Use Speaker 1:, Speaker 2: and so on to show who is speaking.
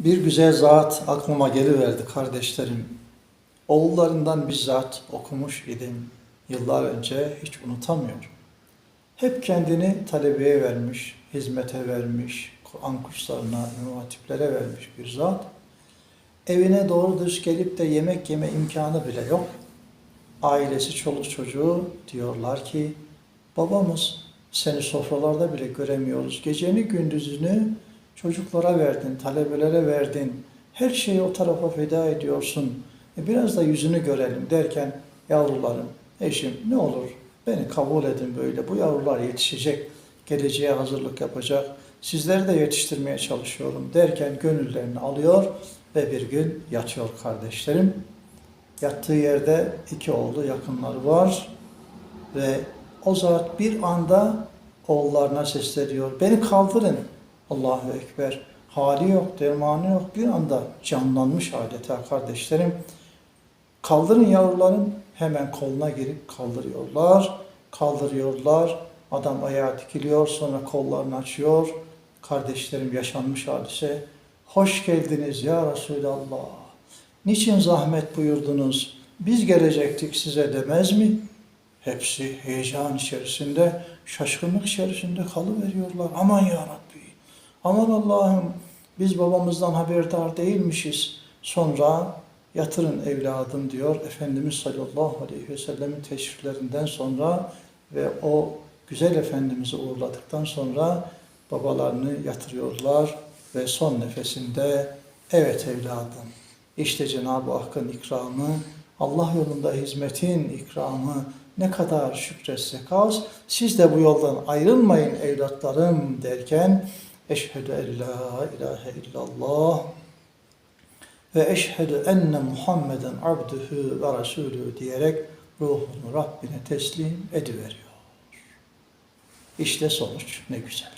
Speaker 1: Bir güzel zat aklıma geliverdi kardeşlerim. Oğullarından bizzat okumuş idim. Yıllar önce hiç unutamıyorum. Hep kendini talebeye vermiş, hizmete vermiş, Kur'an kurslarına, imam hatiplere vermiş bir zat. Evine doğru düz gelip de yemek yeme imkanı bile yok. Ailesi, çoluk çocuğu diyorlar ki, babamız seni sofralarda bile göremiyoruz. Geceni gündüzünü çocuklara verdin, talebelere verdin. Her şeyi o tarafa feda ediyorsun. E biraz da yüzünü görelim derken yavrularım, eşim ne olur beni kabul edin böyle. Bu yavrular yetişecek, geleceğe hazırlık yapacak. Sizleri de yetiştirmeye çalışıyorum derken gönüllerini alıyor ve bir gün yatıyor kardeşlerim. Yattığı yerde iki oğlu yakınları var ve o zat bir anda oğullarına sesleniyor. Beni kaldırın. Allahu Ekber. Hali yok, dermanı yok. Bir anda canlanmış adeta kardeşlerim. Kaldırın yavrularım. Hemen koluna girip kaldırıyorlar. Kaldırıyorlar. Adam ayağa dikiliyor. Sonra kollarını açıyor. Kardeşlerim yaşanmış hadise. Hoş geldiniz ya Resulallah. Niçin zahmet buyurdunuz? Biz gelecektik size demez mi? Hepsi heyecan içerisinde, şaşkınlık içerisinde kalıveriyorlar. Aman ya Rabbi, aman Allah'ım biz babamızdan haberdar değilmişiz. Sonra yatırın evladım diyor Efendimiz sallallahu aleyhi ve sellemin teşriflerinden sonra ve o güzel Efendimiz'i uğurladıktan sonra babalarını yatırıyorlar ve son nefesinde evet evladım işte Cenab-ı Hakk'ın ikramı, Allah yolunda hizmetin ikramı ne kadar şükretsek az. Siz de bu yoldan ayrılmayın evlatlarım derken Eşhedü en la ilahe illallah ve eşhedü enne Muhammeden abdühü ve resulü diyerek ruhunu Rabbine teslim ediveriyor. İşte sonuç ne güzel.